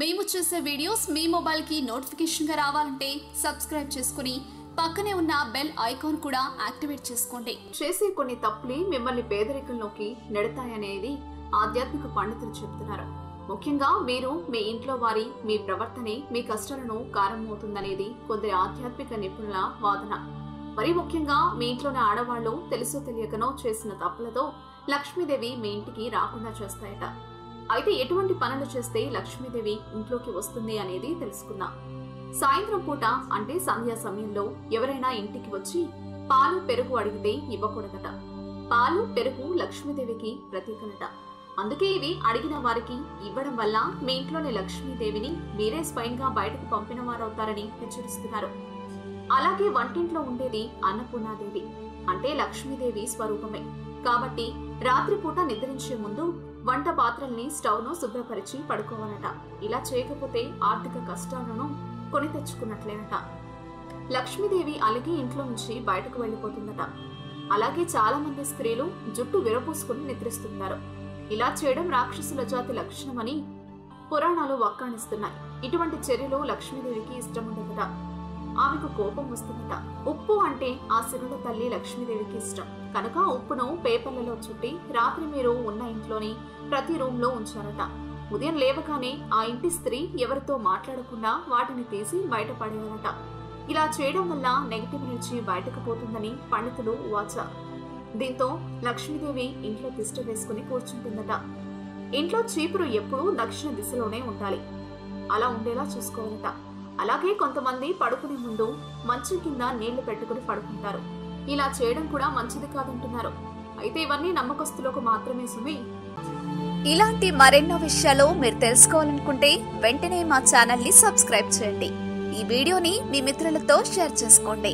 మేము చేసే వీడియోస్ మీ మొబైల్కి నోటిఫికేషన్గా రావాలంటే సబ్స్క్రైబ్ చేసుకుని పక్కనే ఉన్న బెల్ ఐకాన్ కూడా యాక్టివేట్ చేసుకోండి. చేసే కొన్ని తప్పులే మిమ్మల్ని పేదరికంలోకి నెడతాయనేది ఆధ్యాత్మిక పండితులు చెబుతున్నారు. ముఖ్యంగా మీరు మీ ఇంట్లో వారి మీ ప్రవర్తనే మీ కష్టాలను కారణమవుతుందనేది కొందరి ఆధ్యాత్మిక నిపుణుల వాదన. మరి ముఖ్యంగా మీ ఇంట్లోని ఆడవాళ్ళు తెలుసో తెలియకనో చేసిన తప్పులతో లక్ష్మీదేవి మీ ఇంటికి రాకుండా చేస్తాయట. అయితే ఎటువంటి పనులు చేస్తే లక్ష్మీదేవి ఇంట్లోకి వస్తుంది అనేది తెలుసుకుందాం. సాయంత్రం పూట అంటే సంధ్యా సమయంలో ఎవరైనా ఇంటికి వచ్చి పాలు పెరుగు అడిగితే ఇవ్వకూడదట. పాలు పెరుగు లక్ష్మీదేవికి ప్రతీకలట. అందుకే ఇవి అడిగిన వారికి ఇవ్వడం వల్ల మీ ఇంట్లోని లక్ష్మీదేవిని మీరే స్వయంగా బయటకు పంపిన వారవుతారని హెచ్చరిస్తున్నారు. అలాగే వంటింట్లో ఉండేది అన్నపూర్ణాదేవి. అంటే లక్ష్మీదేవి స్వరూపమే. కాబట్టి రాత్రిపూట నిద్రించే ముందు వంట పాత్రల్ని స్టవ్ను శుభ్రపరిచి పడుకోవాలట. ఇలా చేయకపోతే ఆర్థిక కష్టాలను కొని తెచ్చుకున్నట్లేనట. లక్ష్మీదేవి అలిగి ఇంట్లో నుంచి బయటకు వెళ్ళిపోతుందట. అలాగే చాలా మంది స్త్రీలు జుట్టు విరపూసుకుని నిద్రిస్తున్నారు ఇలా చేయడం రాక్షసుల జాతి లక్షణమని పురాణాలు వక్కాణిస్తున్నాయి. ఇటువంటి చర్యలు లక్ష్మీదేవికి ఇష్టం ఉండదట ఆమెకు కోపం వస్తుందట. ఉప్పు అంటే ఆ శివుల తల్లి లక్ష్మీదేవికి ఇష్టం. కనుక ఉప్పును పేపర్లలో చుట్టి రాత్రి మీరు ఉన్న ఇంట్లోని ప్రతి రూమ్లో ఉంచారట. ఉదయం లేవగానే ఆ ఇంటి స్త్రీ ఎవరితో మాట్లాడకుండా వాటిని తీసి బయట ఇలా చేయడం వల్ల నెగిటివ్ ఎనర్జీ బయటకు పోతుందని పండితులు వాచ. దీంతో లక్ష్మీదేవి ఇంట్లో తిష్ట వేసుకుని కూర్చుంటుందట. ఇంట్లో చీపురు ఎప్పుడూ దక్షిణ దిశలోనే ఉండాలి. అలా ఉండేలా చూసుకోవాలట. అలాగే కొంతమంది పడుకునే ముందు మంచం కింద నీళ్ళు పెట్టుకుని పడుకుంటారు. ఇలా చేయడం కూడా మంచిది కాదంటున్నారు. అయితే ఇవన్నీ నమ్మకస్తులకు మాత్రమే సుమి. ఇలాంటి మరెన్నో విషయాలు మీరు తెలుసుకోవాలనుకుంటే వెంటనే మా ఛానల్ని సబ్స్క్రైబ్ చేయండి. ఈ వీడియోని మీ మిత్రులతో షేర్ చేసుకోండి.